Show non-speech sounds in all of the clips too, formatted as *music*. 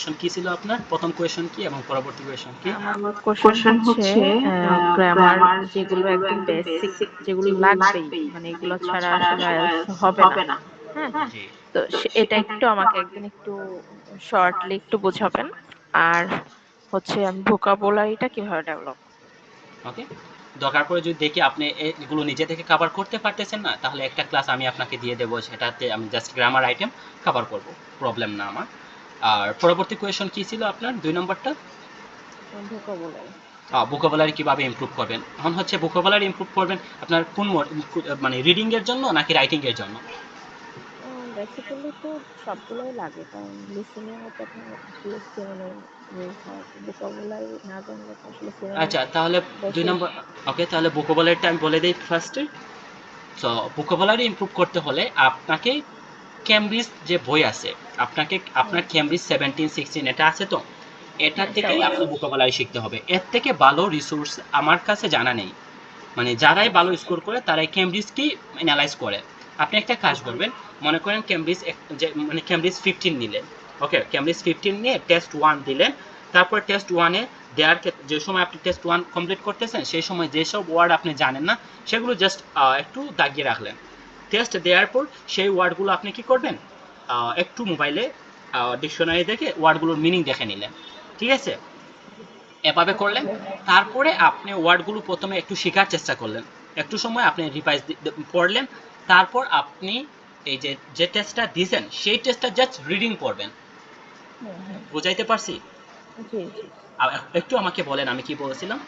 Question কি ছিল আপনার? প্রথম কোয়েশ্চন কি এবং পরবর্তী কোয়েশ্চন কি? আমার কোশ্চেন হচ্ছে গ্রামার যেগুলো একদম বেসিক যেগুলো লাগবেই। মানে এগুলো ছাড়া আসলে হবে না। হ্যাঁ জি। তো এটা একটু আমাকে একদিন একটু শর্টলি একটু বোঝাবেন। আর হচ্ছে আমি ভোকাবুলারিটা কীভাবে ডেভেলপ ওকে দরকার পড়ে যদি দেখি আপনি এগুলো নিজে থেকে কভার করতে পারতেছেন না তাহলে একটা ক্লাস আমি আপনাকে দিয়ে দেবো সেটাতে আমি জাস্ট গ্রামার আইটেম কভার করব। প্রবলেম না আমার। আর পরবর্তী কোয়েশন কি ছিল আপনার? দুই নম্বরটা? ভোকাবুলারি ভোকাবুলারি কীভাবে ইমপ্রুভ করবেন? এখন হচ্ছে ভোকাবুলারি ইমপ্রুভ করবেন আপনার কোন মানে রিডিং এর জন্য নাকি রাইটিং এর জন্য? বেসিক্যালি তো সবগুলোই লাগে কারণ লিসেনিং এ তো আপনার লিসেনিং ভোকাবুলারি না জানলে আসলে আচ্ছা তাহলে দুই নম্বর ওকে তাহলে ভোকাবুলারিটা আমি বলে দিই ফার্স্টে সো ভোকাবুলারি ইমপ্রুভ করতে হলে আপনাকে ক্যামব্রিজ যে বই আছে আপনাকে আপনার ক্যামব্রিজ সেভেন্টিন সিক্সটিন এটা আছে তো? এটা হ্যাঁ, থেকে আপনি ভোকাবুলারি শিখতে হবে। এর থেকে ভালো রিসোর্স আমার কাছে জানা নেই। মানে যারাই ভালো স্কোর করে তারাই ক্যামব্রিজকেই অ্যানালাইজ করে। আপনি একটা কাজ করবেন মনে করেন ক্যামব্রিজ যে মানে ক্যামব্রিজ ফিফটিন নিলেন। ওকে ক্যামব্রিজ ফিফটিন নিয়ে টেস্ট ওয়ান দিলেন। তারপর টেস্ট ওয়ানে দেওয়ার যে সময় আপনি টেস্ট ওয়ান কমপ্লিট করতেছেন সেই সময় যেসব ওয়ার্ড আপনি জানেন না সেগুলো জাস্ট একটু দাগিয়ে রাখলেন। টেস্ট দেওয়ার পর সেই ওয়ার্ডগুলো আপনি কি করবেন? একটু মোবাইলে ডিকশনারি দেখে ওয়ার্ডগুলোর মিনিং দেখে নিলেন ঠিক আছে? এভাবে করলেন। তারপরে আপনি ওয়ার্ডগুলো প্রথমে একটু শেখার চেষ্টা করলেন। একটু সময় আপনি রিভাইজ পড়লেন। তারপর আপনি এই যে যে টেস্টটা দিয়েছেন সেই টেস্টটা জাস্ট রিডিং পড়বেন। বুঝাইতে পারছি? একটু আমাকে বলেন আমি কি বলেছিলাম?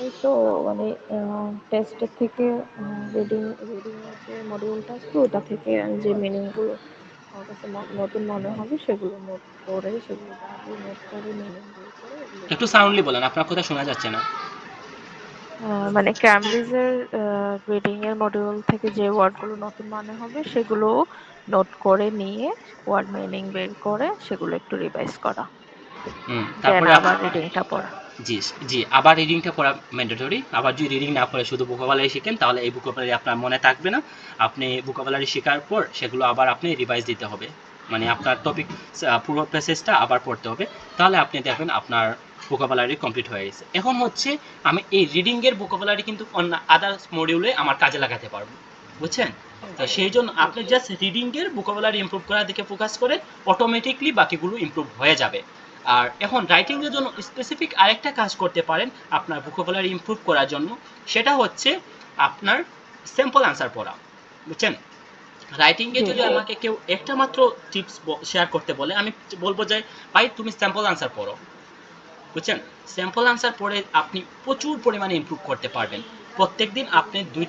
এই তো মানে টেস্টের থেকে রিডিং রিডিং এর যে মডিউলটা আছে ওটা থেকে যে মিনিংগুলো আমার কাছে নতুন মনে হবে সেগুলো নোট করে সেগুলো নোট করে মিনিং করে একটু সাউন্ডলি বলেন আপনার কথা শোনা যাচ্ছে না। মানে ক্যামব্রিজের রিডিং এর মডিউল থেকে যে ওয়ার্ডগুলো নতুন মনে হবে সেগুলো নোট করে নিয়ে ওয়ার্ড মিনিং বের করে সেগুলো একটু রিভাইজ করা। হুম তারপরে আবার রিডিংটা পড়া। জি জি আবার রিডিংটা করা ম্যান্ডেটরি আবার যদি রিডিং না করে শুধু ভোকাবুলারি শিখেন তাহলে এই ভোকাবুলারি আপনার মনে থাকবে না। আপনি ভোকাবুলারি শেখার পর সেগুলো আবার আপনি রিভাইজ দিতে হবে। মানে আপনার টপিক পুরো প্যাসেজটা আবার পড়তে হবে। তাহলে আপনি দেখবেন আপনার ভোকাবুলারি কমপ্লিট হয়ে গেছে। এখন হচ্ছে আমি এই রিডিং এর ভোকাবুলারি কিন্তু অন্য আদার্স মডিউলে আমার কাজে লাগাতে পারব। বুঝছেন? তো সেই জন্য আপনি জাস্ট রিডিং এর ভোকাবুলারি ইমপ্রুভ করার দিকে ফোকাস করে অটোমেটিকলি বাকিগুলো ইমপ্রুভ হয়ে যাবে। আর এখন রাইটিং এর জন্য স্পেসিফিক আরেকটা কাজ করতে পারেন আপনার ভোকাবুলারি ইমপ্রুভ করার জন্য। সেটা হচ্ছে আপনার স্যাম্পল আনসার পড়া বুঝছেন? রাইটিং এ যদি আমাকে কেউ একটা মাত্র টিপস শেয়ার করতে বলে আমি বলব যে ভাই তুমি স্যাম্পল আনসার পড়ো। বুঝছেন? স্যাম্পল আনসার পড়ে আপনি প্রচুর পরিমাণে ইমপ্রুভ করতে পারবেন। প্রত্যেকদিন আপনি দুই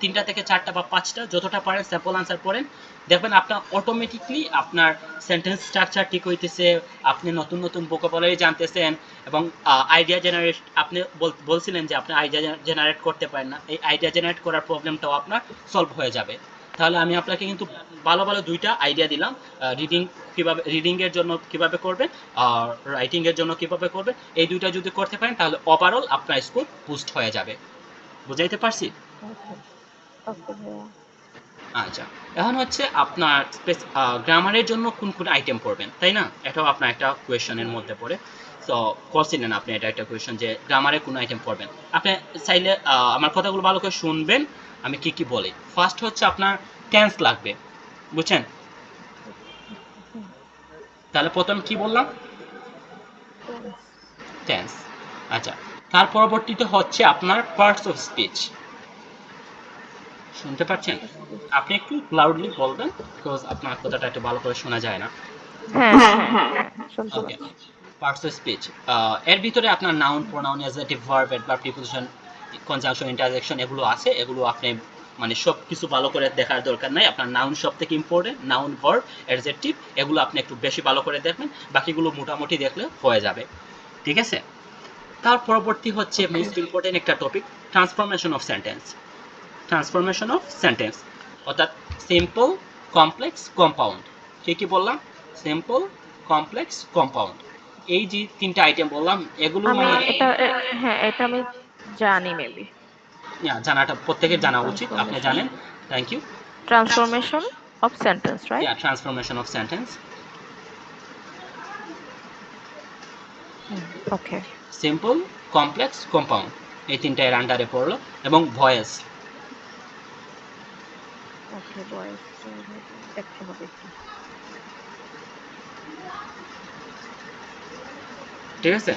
তিনটা থেকে চারটা বা পাঁচটা যতটা পারেন স্যাম্পল আনসার পড়েন। দেখবেন আপনার অটোমেটিকলি আপনার সেন্টেন্স স্ট্রাকচার ঠিক হইতেছে, আপনি নতুন নতুন ভোকাবুলারি জানতেছেন এবং আইডিয়া জেনারেট আপনি বল- বলছিলেন যে আপনি আইডিয়া জেনারেট করতে পারেন না। এই আইডিয়া জেনারেট করার প্রবলেমটাও আপনার সলভ হয়ে যাবে। তাহলে আমি আপনাকে কিন্তু ভালো ভালো দুইটা আইডিয়া দিলাম রিডিং কীভাবে রিডিংয়ের জন্য কীভাবে করবেন, আর রাইটিংয়ের জন্য কীভাবে করবেন, এই দুইটা যদি করতে পারেন তাহলে ওভারঅল আপনার স্কোর বুস্ট হয়ে যাবে। বুঝাইতে পারছি? আচ্ছা এখন হচ্ছে আপনার গ্রামারের জন্য কোন কোন আইটেম পড়বেন, তাই না? এটাও আপনার একটা কোয়েশনের মধ্যে পড়ে। তো করছিলেন আপনি, এটা একটা কোয়েশন যে গ্রামারে কোন আইটেম পড়বেন। আপনি চাইলে আমার কথাগুলো ভালো করে শুনবেন, আমি কি কি বলি। ফার্স্ট হচ্ছে আপনার টেন্স লাগবে, বুঝছেন? তাহলে প্রথম কি বললাম? টেন্স আচ্ছা তার পরবর্তীতে হচ্ছে আপনার পার্টস অফ স্পিচ শুনতে পাচ্ছেন? আপনি একটু লাউডলি বলবেন বিকজ আপনার কথাটা একটু ভালো করে শোনা যায় না। ওকে পার্টস অফ স্পিচ এর ভিতরে আপনার noun pronoun adjective verb adverb preposition conjunction interjection এগুলো আছে। এগুলো আপনি মানে সব কিছু ভালো করে দেখার দরকার নাই। আপনার নাউন সব থেকে ইম্পর্টেন্ট নাউন ভার্ব অ্যাডজেক্টিভ এগুলো আপনি একটু বেশি ভালো করে দেখবেন। বাকিগুলো মোটামুটি দেখলে হয়ে যাবে। ঠিক আছে? তার পরবর্তী হচ্ছে মোস্ট ইম্পর্টেন্ট একটা topic transformation of sentence transformation of sentence অর্থাৎ সিম্পল কমপ্লেক্স কম্পাউন্ড কি কি বললাম? সিম্পল কমপ্লেক্স কম্পাউন্ড এই যে তিনটা আইটেম বললাম এগুলো মানে এটা হ্যাঁ এটা আমি জানি মেবি Yeah, জানাটা প্রত্যেকের জানা উচিত আপনি জানেন। Thank you transformation of sentence right yeah transformation of sentence. Okay simple complex compound এই তিনটা এর আন্ডারে পড়ল এবং ভয়েস ওকে ভয়েস দেখতে হবে ঠিক আছে?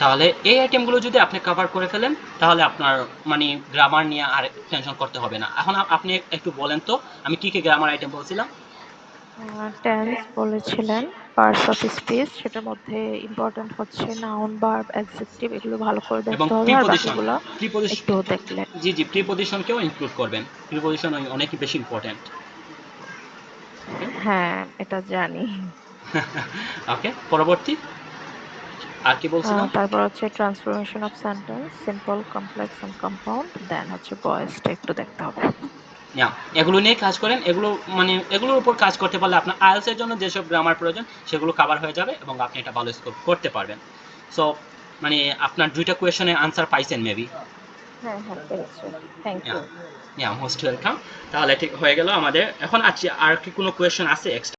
তাহলে এই আইটেমগুলো যদি আপনি কভার করে ফেলেন তাহলে আপনার মানে গ্রামার নিয়ে আর টেনশন করতে হবে না। এখন আপনি একটু বলেন তো আমি কি কি গ্রামার আইটেম বলছিলাম? টেন্স বলেছিলেন পার্টস অফ স্পিচ সেটার মধ্যে ইম্পর্টেন্ট হচ্ছে নাউন ভার্ব অ্যাডজেক্টিভ এগুলো ভালো করে দেখতে হবে আর বাকিগুলো প্রিপজিশন একটু দেখলে। জি জি প্রিপজিশনকেও ইনক্লুড করবেন। প্রিপজিশন অনেক বেশি ইম্পর্টেন্ট হ্যাঁ এটা জানি। *laughs* ওকে পরবর্তী। আর কি বলছিলাম? তারপর হচ্ছে transformation of sentence simple complex and compound then হচ্ছে ভয়েসটা একটু দেখতে হবে। Yeah, এগুলো নিয়ে কাজ করেন এগুলো মানে এগুলোর উপর কাজ করতে পারলে আপনার আইএলস এর জন্য যেসব গ্রামার প্রয়োজন সেগুলো কভার হয়ে যাবে এবং আপনি এটা ভালো স্কোর করতে পারবেন। সো মানে আপনার দুইটা কোয়েশনের আনসার পাইছেন মেবি হ্যাঁ হ্যাঁ thank you yeah most welcome তাহলে ঠিক হয়ে গেল আমাদের। এখন আছে আর কি কোনো কোয়েশন আছে এক্সট্রা